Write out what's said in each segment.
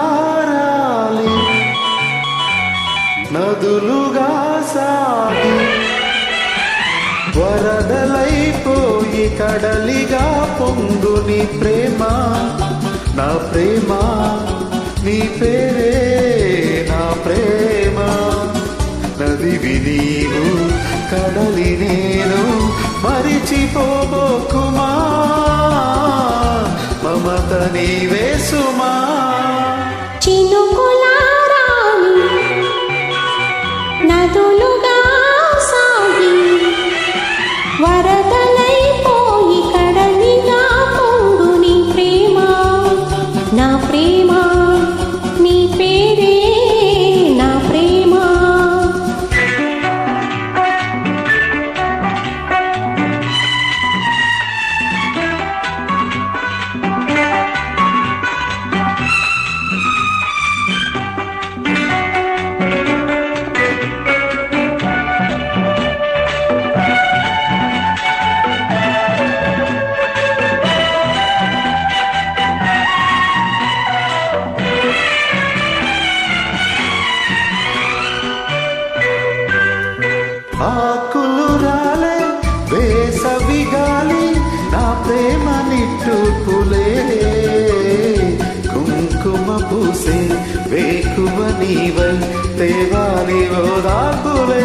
చిలుకులారాలి నదులుగా సాగి వరదలైపోయి కడలిగా పొంగు నీ ప్రేమ నా ప్రేమ నీ పేరే నా ప్రేమ. నదివి నీవు కడలి నేను మరిచిపోబోకుమా? మమత నీవే సుమా. చిను ఆకులు రాలే వేసవి గాలి నా ప్రేమ నిట్టుకులే. కుంకుమ పూసే వేకువ నీవై తేవాలి ఓదాకులే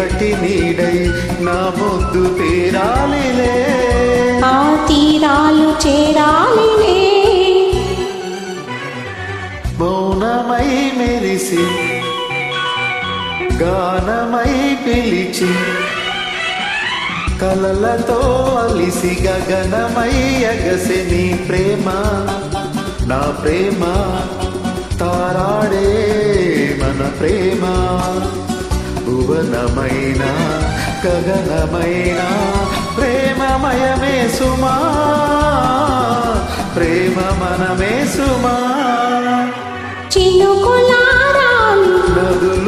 రేపటి నీడై నా ముద్దు తీరాలిలే. ఆ తీరాలు చేరాలిలే. మౌనమై మెరిసి గానమై పిలిచి కలలతో అలిసి గగనమై అగసి నీ ప్రేమ నా ప్రేమ తారాడే గగనమైన గగనమైన ప్రేమమయమే సుమా ప్రేమ మనమే సుమా. చినుకులారా నదులు